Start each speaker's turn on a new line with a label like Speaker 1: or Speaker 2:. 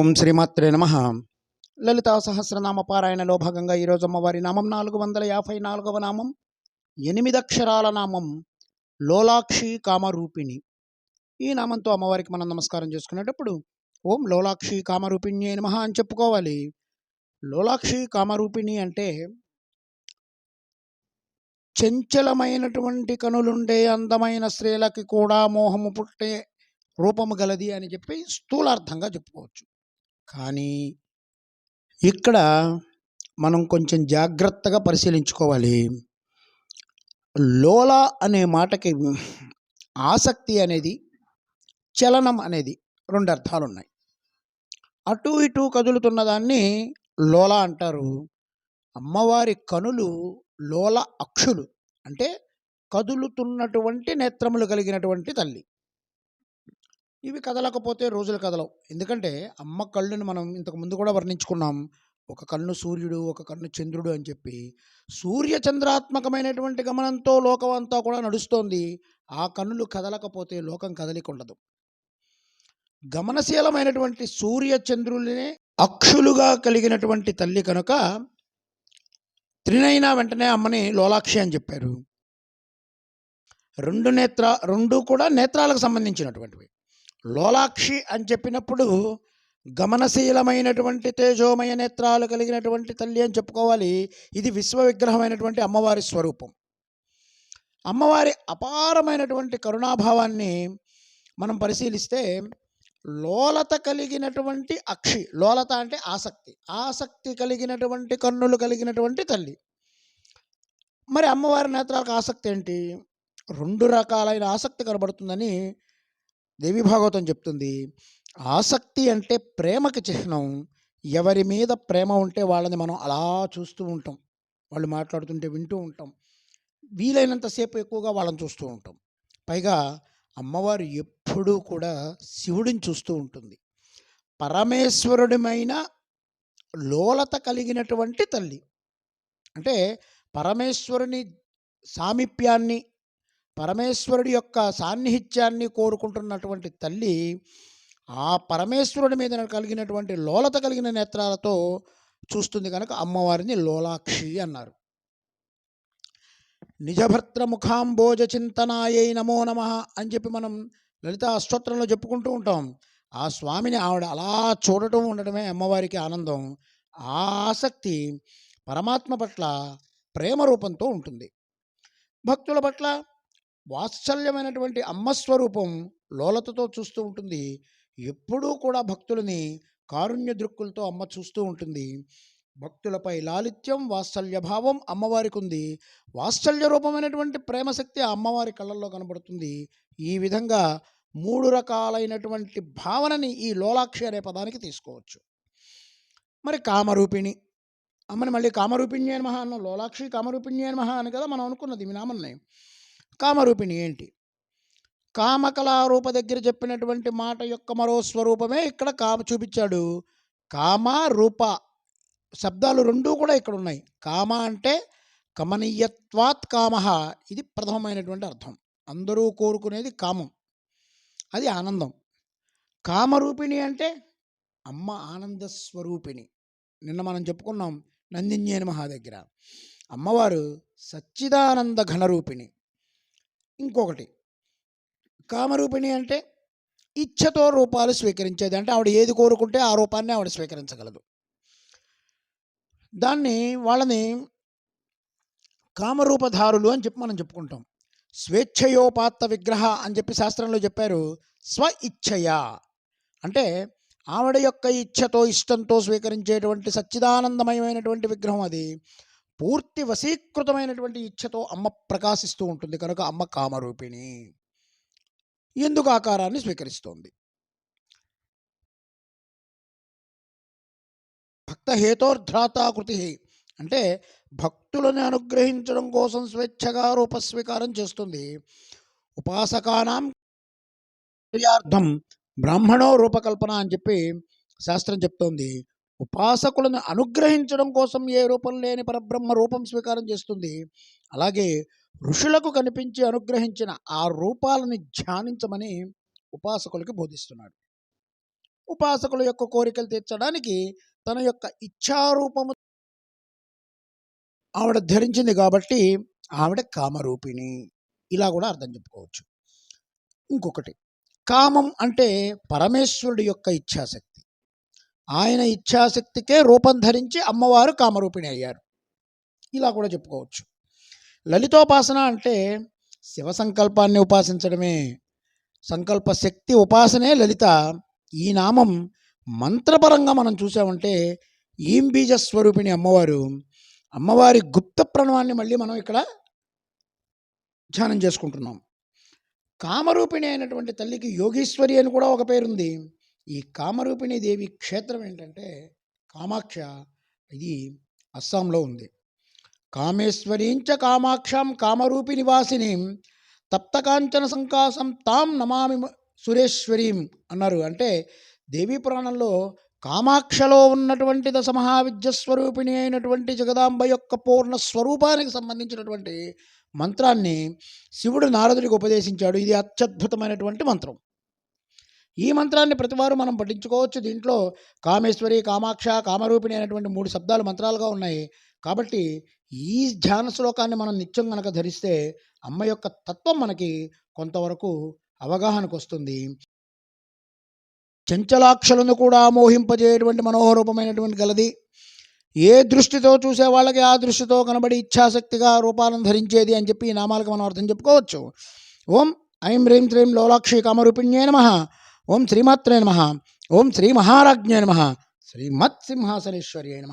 Speaker 1: ఓం శ్రీమాత్రే నమ. లలితా సహస్రనామ పారాయణలో భాగంగా ఈరోజు అమ్మవారి నామం నాలుగు వందల యాభై నాలుగవ నామం ఎనిమిది అక్షరాల నామం లోలాక్షి కామరూపిణి. ఈ నామంతో అమ్మవారికి మనం నమస్కారం చేసుకునేటప్పుడు ఓం లోలాక్షి కామరూపిణి నమ అని చెప్పుకోవాలి. లోలాక్షి కామరూపిణి అంటే చంచలమైనటువంటి కనులుండే అందమైన స్త్రీలకి కూడా మోహము పుట్టే రూపము గలది అని చెప్పి స్థూలార్థంగా చెప్పుకోవచ్చు. కానీ ఇక్కడ మనం కొంచెం జాగ్రత్తగా పరిశీలించుకోవాలి. లోలా అనే మాటకి ఆసక్తి అనేది చలనం అనేది రెండు అర్థాలు ఉన్నాయి అటు ఇటు కదులుతున్న దాన్ని లోల అంటారు. అమ్మవారి కనులు లోల అక్షులు అంటే కదులుతున్నటువంటి నేత్రములు కలిగినటువంటి తల్లి. ఇవి కదలకపోతే రోజులు కదలవు. ఎందుకంటే అమ్మ కళ్ళుని మనం ఇంతకు ముందు కూడా వర్ణించుకున్నాం. ఒక కన్ను సూర్యుడు ఒక కన్ను చంద్రుడు అని చెప్పి. సూర్య చంద్రాత్మకమైనటువంటి గమనంతో లోకం అంతా కూడా నడుస్తోంది. ఆ కన్నులు కదలకపోతే లోకం కదలికుండదు. గమనశీలమైనటువంటి సూర్యచంద్రులనే అక్షులుగా కలిగినటువంటి తల్లి కనుక త్రినైనా వెంటనే అమ్మని లోలాక్షి అని చెప్పారు. రెండు నేత్ర రెండు కూడా నేత్రాలకు సంబంధించినటువంటివి. లోలాక్షి అని చెప్పినప్పుడు గమనశీలమైనటువంటి తేజోమయ నేత్రాలు కలిగినటువంటి తల్లి అని చెప్పుకోవాలి. ఇది విశ్వ విగ్రహమైనటువంటి అమ్మవారి స్వరూపం. అమ్మవారి అపారమైనటువంటి కరుణాభావాన్ని మనం పరిశీలిస్తే లోలత కలిగినటువంటి అక్షి లోలత అంటే ఆసక్తి ఆసక్తి కలిగినటువంటి కన్నులు కలిగినటువంటి తల్లి. మరి అమ్మవారి నేత్రాలకు ఆసక్తి ఏంటి? రెండు రకాలైన ఆసక్తి కనబడుతుందని దేవి భాగవతం చెప్తుంది ఆసక్తి అంటే ప్రేమకి చిహ్నం. ఎవరి మీద ప్రేమ ఉంటే వాళ్ళని మనం అలా చూస్తూ ఉంటాం. వాళ్ళు మాట్లాడుతుంటే వింటూ ఉంటాం. వీలైనంతసేపు ఎక్కువగా వాళ్ళని చూస్తూ ఉంటాం. పైగా అమ్మవారు ఎప్పుడూ కూడా శివుడిని చూస్తూ ఉంటుంది. పరమేశ్వరుడిమైన లోలత కలిగినటువంటి తల్లి. అంటే పరమేశ్వరుని సామీప్యాన్ని పరమేశ్వరుడి యొక్క సాన్నిహిత్యాన్ని కోరుకుంటున్నటువంటి తల్లి ఆ పరమేశ్వరుడి మీద కలిగినటువంటి లోలత కలిగిన నేత్రాలతో చూస్తుంది కనుక అమ్మవారిని లోలాక్షి అన్నారు. నిజభర్త ముఖాంబోజ చింతనాయై నమో నమ అని చెప్పి మనం లలిత అష్టోత్తరంలో చెప్పుకుంటూ ఉంటాం. ఆ స్వామిని ఆవిడ అలా చూడటం ఉండటమే అమ్మవారికి ఆనందం. ఆ ఆసక్తి పరమాత్మ పట్ల ప్రేమ రూపంతో ఉంటుంది. భక్తుల పట్ల వాత్సల్యమైనటువంటి అమ్మ స్వరూపం లోలతతో చూస్తూ ఉంటుంది. ఎప్పుడూ కూడా భక్తులని కారుణ్య దృక్కులతో అమ్మ చూస్తూ ఉంటుంది. భక్తులపై లాలిత్యం వాత్సల్య భావం అమ్మవారికి ఉంది వాత్సల్య రూపమైనటువంటి ప్రేమశక్తి ఆ అమ్మవారి కళ్ళల్లో కనబడుతుంది. ఈ విధంగా మూడు రకాలైనటువంటి భావనని ఈ లోలాక్షి అనే పదానికి తీసుకోవచ్చు. మరి కామరూపిణి. అమ్మని మళ్ళీ కామరూపిణి అని లోలాక్షి కామరూపిణి అని మహా అని కదా మనం అనుకున్నది మీ నామన్నాయి కామరూపిణి ఏంటి? కామకళారూప దగ్గర చెప్పినటువంటి మాట యొక్క మరో స్వరూపమే ఇక్కడ కామ చూపించాడు. కామ రూప శబ్దాలు రెండూ కూడా ఇక్కడ ఉన్నాయి. కామ అంటే కమనీయత్వాత్ కామ. ఇది ప్రథమమైనటువంటి అర్థం. అందరూ కోరుకునేది కామం. అది ఆనందం. కామరూపిణి అంటే అమ్మ ఆనంద స్వరూపిణి నిన్న మనం చెప్పుకున్నాం నందిన్యేని మహా దగ్గర. అమ్మవారు సచ్చిదానంద ఘనరూపిణి. ఇంకొకటి. కామరూపిణి అంటే ఇచ్ఛతో రూపాలు స్వీకరించేది. అంటే ఆవిడ ఏది కోరుకుంటే ఆ రూపాన్ని ఆవిడ స్వీకరించగలదు. దాన్ని వాళ్ళని కామరూపధారులు అని చెప్పి మనం చెప్పుకుంటాం. స్వేచ్ఛయోపాత్త విగ్రహ అని చెప్పి శాస్త్రంలో చెప్పారు. స్వ ఇచ్ఛయ అంటే ఆవిడ యొక్క ఇచ్ఛతో ఇష్టంతో స్వీకరించేటువంటి సచ్చిదానందమయమైనటువంటి విగ్రహం అది. పూర్తి వశీకృతమైనటువంటి ఇచ్ఛతో అమ్మ ప్రకాశిస్తూ ఉంటుంది కనుక అమ్మ కామరూపిణి. ఎందుకు ఆకారాన్ని స్వీకరిస్తోంది? భక్త హేతోర్ధ్రాత కృతి అంటే భక్తులను అనుగ్రహించడం కోసం స్వేచ్ఛగా రూపస్వీకారం చేస్తుంది. ఉపాసకానాం క్రియార్థం బ్రాహ్మణో రూపకల్పన అని చెప్పి శాస్త్రం చెప్తోంది. ఉపాసకులను అనుగ్రహించడం కోసం ఏ రూపం లేని పరబ్రహ్మ రూపం స్వీకారం చేస్తుంది. అలాగే ఋషులకు కనిపించి అనుగ్రహించిన ఆ రూపాలని ధ్యానించమని ఉపాసకులకి బోధిస్తున్నాడు. ఉపాసకుల యొక్క కోరికలు తీర్చడానికి తన యొక్క ఇచ్ఛారూపము ఆవిడ ధరించింది కాబట్టి ఆవిడ కామరూపిణి. ఇలా కూడా అర్థం చెప్పుకోవచ్చు. ఇంకొకటి కామం అంటే పరమేశ్వరుడి యొక్క ఇచ్ఛాశక్తి. ఆయన ఇచ్ఛాశక్తికే రూపం ధరించి అమ్మవారు కామరూపిణి అయ్యారు. ఇలా కూడా చెప్పుకోవచ్చు. లలితోపాసన అంటే శివ సంకల్పాన్ని ఉపాసించడమే. సంకల్ప శక్తి ఉపాసనే లలిత. ఈ నామం మంత్రపరంగా మనం చూసామంటే ఈం బీజ స్వరూపిణి అమ్మవారు? అమ్మవారి గుప్త ప్రణవాన్ని మళ్ళీ మనం ఇక్కడ ధ్యానం చేసుకుంటున్నాం. కామరూపిణి అయినటువంటి తల్లికి యోగీశ్వరి అని కూడా ఒక పేరుంది. ఈ కామరూపిణి దేవి క్షేత్రం ఏంటంటే కామాక్ష ఇది అస్సాంలో ఉంది. కామేశ్వరీంచ కామాక్షాం కామరూపి నివాసిని తప్తకాంచన సంకాసం తాం నమామి సురేశ్వరీం అన్నారు. అంటే దేవీ పురాణంలో కామాక్షలో ఉన్నటువంటి దశ మహావిద్య స్వరూపిణి అయినటువంటి జగదాంబ యొక్క పూర్ణ స్వరూపానికి సంబంధించినటువంటి మంత్రాన్ని శివుడు నారదుడికి ఉపదేశించాడు. ఇది అత్యద్భుతమైనటువంటి మంత్రం. ఈ మంత్రాన్ని ప్రతివారు మనం పఠించుకోవచ్చు. దీంట్లో కామేశ్వరి కామాక్ష కామరూపిణి అనేటువంటి మూడు శబ్దాలు మంత్రాలుగా ఉన్నాయి. కాబట్టి ఈ ధ్యాన శ్లోకాన్ని మనం నిత్యం కనుక ధరిస్తే అమ్మ యొక్క తత్వం మనకి కొంతవరకు అవగాహనకు వస్తుంది. చంచలాక్షలను కూడా మోహింపజేయటువంటి మనోహరూపమైనటువంటి గలది. ఏ దృష్టితో చూసే వాళ్ళకి ఆ దృష్టితో కనబడి ఇచ్ఛాశక్తిగా రూపాలను ధరించేది అని చెప్పి ఈ నామాలకు మనం అర్థం చెప్పుకోవచ్చు. ఓం ఐం హ్రీం శ్రీం లోలాక్షి కామరూపిణ్యే నమ. ఓం శ్రీమాత్రే నమ ఓం శ్రీ మహారాజ్ఞే నమ శ్రీమత్ సింహాసనేశ్వర్యే నమ